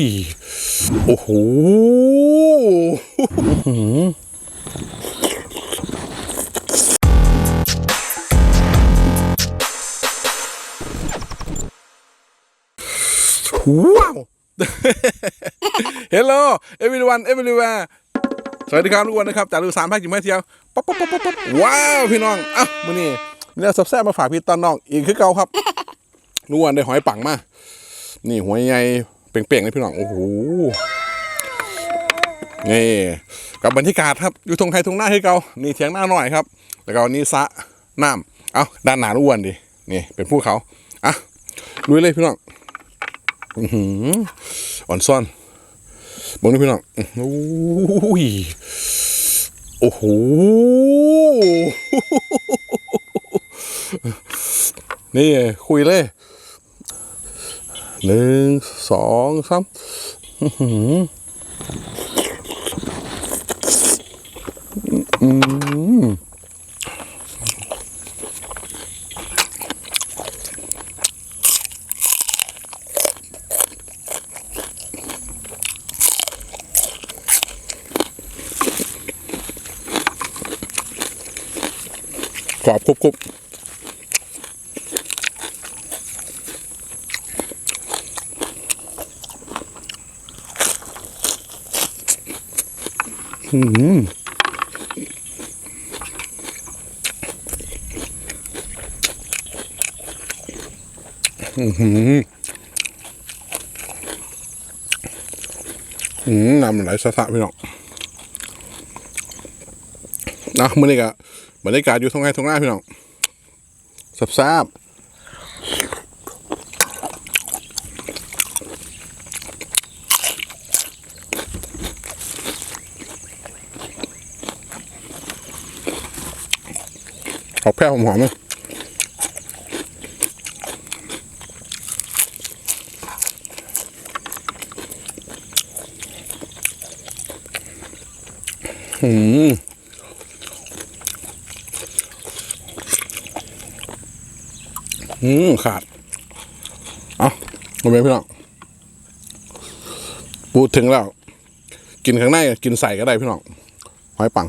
ยโอ้โหว้าว Hello everyone everywhere สวัสดีครับทุกคนนะครับจากลูกสามภาคจิ๋มเที่ยวป๊อปป๊อปป๊อปป๊อปว้าวพี่น้องอะมื้อนี้มีเนื้อแซ่บมาฝากพี่ตอนน้องอีกคือเก่าครับนวลได้หอยปังมา นี่หัวใหญ่ เป่งๆเลยพี่น้อง โอ้โห นี่กับบรรยากาศครับ อยู่ตรงไทยตรงหน้าให้เกานี่เทียงหน้าหน่อยครับ แล้วก็นี่สะน้ำเอาด้านหนาอ้วนดิ นี่ เป็นภูเขา อะลุยเลยพี่น้องอือหืออ่อนซ่อนบงนี่พี่น้องโอ้ยโอ้โหนี่คุยเลย หนึ่งสองสามอื้อหืออืมกรอบกรุบกรุบ อืมอือหืออืมน้ำไหลสะสะพี่น้องนะมื่อนี้ก็บรรยากาศอยู่ตรงไหนตรงหน้าพี่น้องสับซาบ ขอแพร่หอมๆเลยอืมอืมขาดเอาโอเคพี่น้องพูดถึงแล้ว กินข้างในกินใส่ก็ได้พี่น้องหอยปัง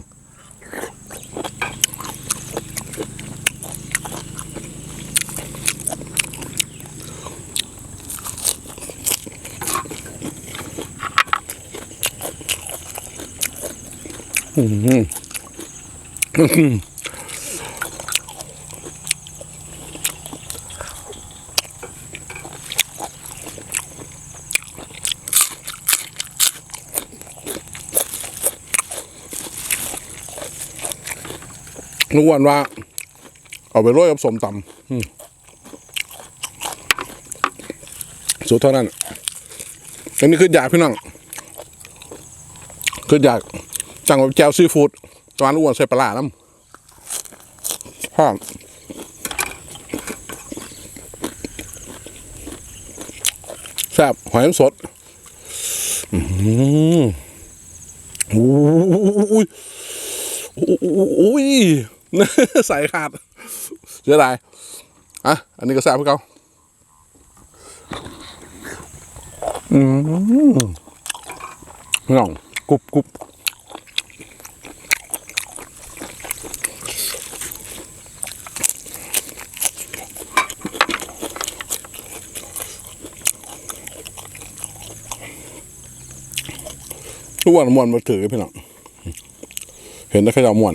อืมนุกวันว่า เอาไปโรยกับสมตำสุดเท่านั้น อันนี้คืออยากพี่น้องคืออยาก จังแจวซีฟู้ดตอนอ้วนใส่ปลาร้าน้ำหอมแซ่บหอยสดอืมโอ้ยโอ้ยใส่ขาดเสียดายอะอันนี้ก็แซ่บพื่อเขาอืมน้องกรุบกรุบ ทุกวันมวนมาถือพี่น้องเห็นได้แค่ามวน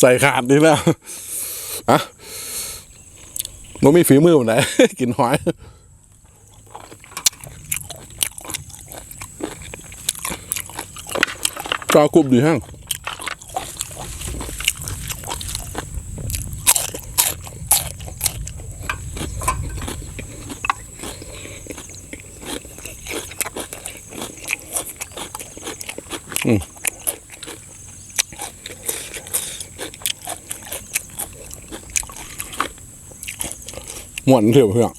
ใส่ขาดดีแล้วอะมันมีฝีมือมันไหนกินหอย จอกรุบดีห้า ม่วนเถอะเพื่อน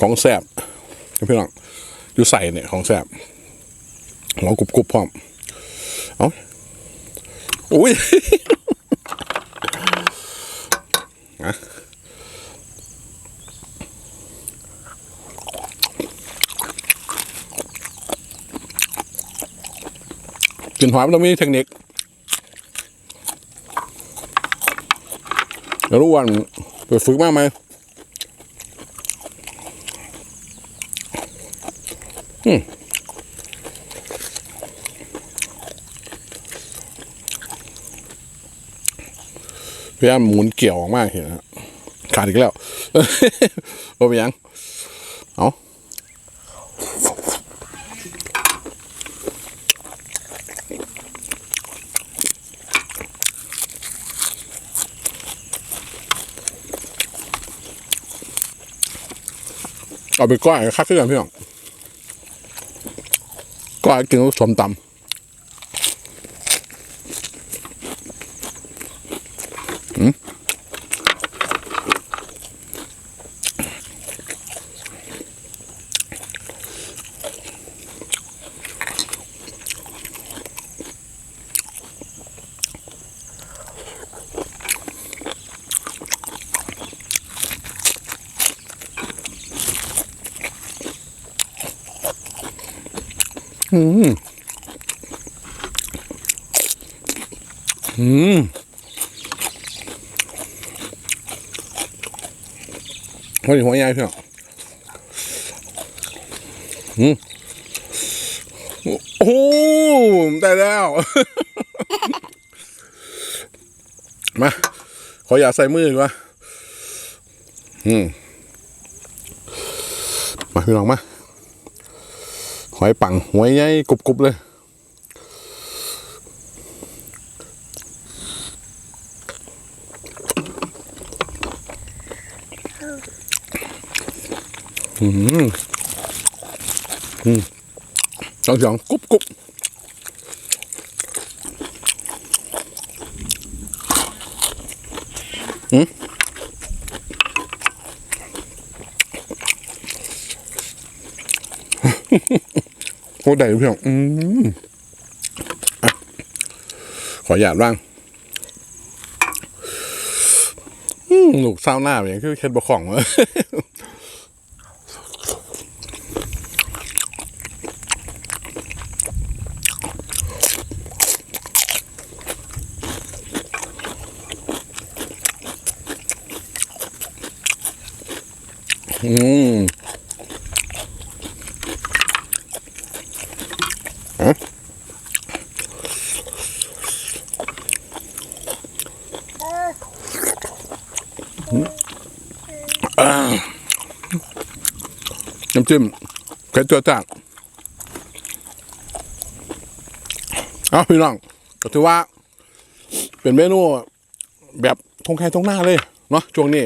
ของแสบพี่องอยู่ใส่เนี่ยของแสบเรากรุบกรุบพร้อมเอาอุ้ยอะกินหอยมันต้องมีเทคนิค ล้วรู้วันไปฝึกมากไหมอืมพยายามหมุนเกี่ยวออกมากเห็นนะขาดอีกแล้วโอ้ไปนหยังเอา เอาไปก้อยคักขึ้นกันพี่น้องก้อยกินกับสมตำ อืมหัวหัวใหญ่เพี่อนอืมโอ้ได้แล้ว มา ขออย่าใส่มือดีกว่าอืม มาพี่น้องมา หอยปังหอยใหญ่กรุบๆเลย อืมอืมสองสองกรุบกรุบอืม โคตรได้พี่น้องอืมอขอหยาดบ้างอืมลูกเศร้าหน้าอย่างคือเค็ดบะของเลยอืมอะอ่า น้ำจิ้มเผ็ดตัวจ้างเอาพี่น้องก็ถือว่า เป็นเมนูแบบทงไข่ทงหน้าเลยเนาะช่วงนี้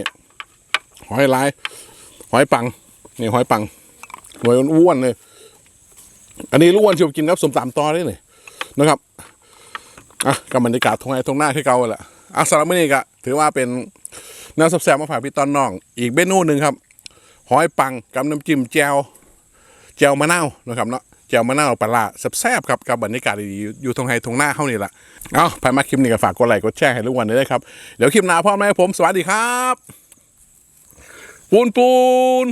หอยลาย หอยปัง นี่หอยปังหน่วยอ้วนเลย อันนี้อ้วนชิวกินครับสมตามตอได้เลยนะครับอะกับบรรยากาศทงไอทงหน้าที่เก่าแหละอะสำหรับมื้อนี้ก็ถือว่าเป็นน้ำแซ่บๆมาฝากพี่ตอนน้อง อีกเมนูหนึ่งครับหอยปังกับน้ำจิ้มแจวแจวมะนาวนะครับเนาะแจวมะนาวปลาแซ่บๆครับกับบรรยากาศดีๆอยู่ทงไฮทงหน้าเข้านี่แหละเอาไปมาคลิปนี้ก็ฝากกดไลค์กดแชร์ให้ทุกวันเลยครับเดี๋ยวคลิปหน้าพ่อแม่ผมสวัสดีครับปูนปูน